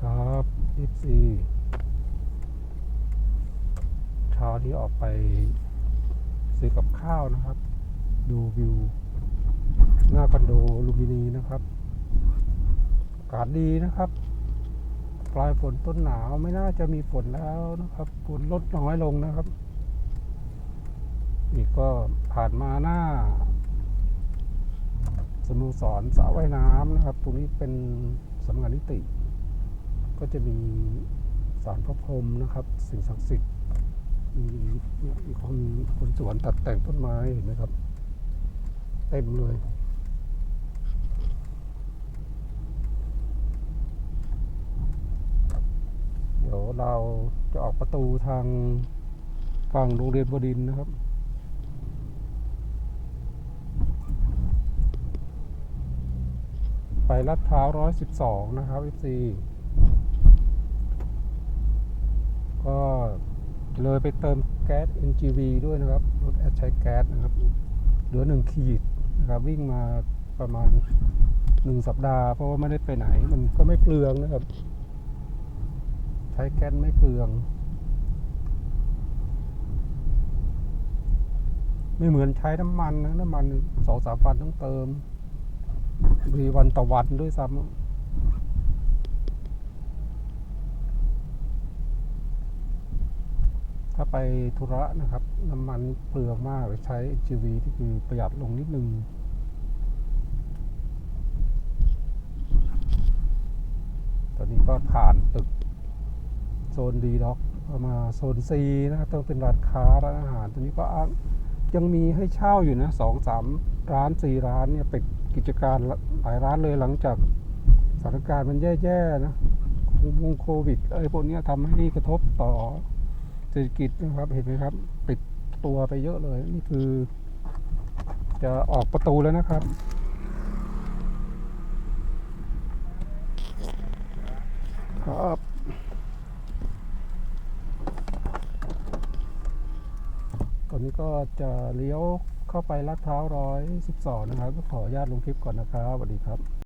ครับ24เช้าที่ออกไปซื้อกับข้าวนะครับ ดูวิว หน้าคอนโดลูมินีนะครับอากาศดีนะครับ ปลายฝนต้นหนาวไม่น่าจะมีฝนแล้วนะครับฝนลดน้อยลงนะครับนี่ก็ผ่านมาหน้าสโมสรสระว่ายน้ำนะครับ ตรงนี้เป็นสำนักงานนิติ ก็จะมีสารพระพรหมนะครับ สิ่งศักดิ์สิทธิ์มีมีคนคนสวนตัดแต่งต้นไม้เห็นไหมครับเต็มเลย เดี๋ยวเราจะออกประตูทางฝั่งโรงเรียนบดินนะครับไปลาดพร้าวร้อยสิบสองนะครับ FC ก็เลยไปเติมแก๊ส NGV ด้วยนะครับ รถแอดใช้แก๊สนะครับ เหลือหนึ่งขีดนะครับ วิ่งมาประมาณหนึ่งสัปดาห์ เพราะว่าไม่ได้ไปไหน มันก็ไม่เปลืองนะครับ ใช้แก๊สไม่เปลือง ไม่เหมือนใช้น้ำมันนะ น้ำมันสองสามพันต้องเติม มีวันต่อวันด้วยซ้ำถ้า ไปธุระนะครับ น้ำมันเปลืองมากไปใช้ GV ที่คือประหยัดลงนิดนึงตอนนี้ก็ผ่านตึกโซนดีด็อกมาโซน C นะครับต้องเป็นร้านค้าร้านอาหาร ตอนนี้ก็ยังมีให้เช่าอยู่นะสองสามร้านสี่ร้านเนี่ยปิดกิจการหลายร้านเลยหลังจากสถานการณ์มันแย่ๆนะวงโควิดไอ้พวกนี้ทำให้กระทบต่อ ศรษฐกิจนะครับเห็นไหมครับ ปิดตัวไปเยอะเลย นี่คือ จะออกประตูแล้วนะครับ ครับตอนนี้ก็จะเลี้ยวเข้าไปลาดพร้าร้อยสิบสองนะครับ ก็ขออนุญาตลงคลิปก่อนนะครับสวัสดีครับ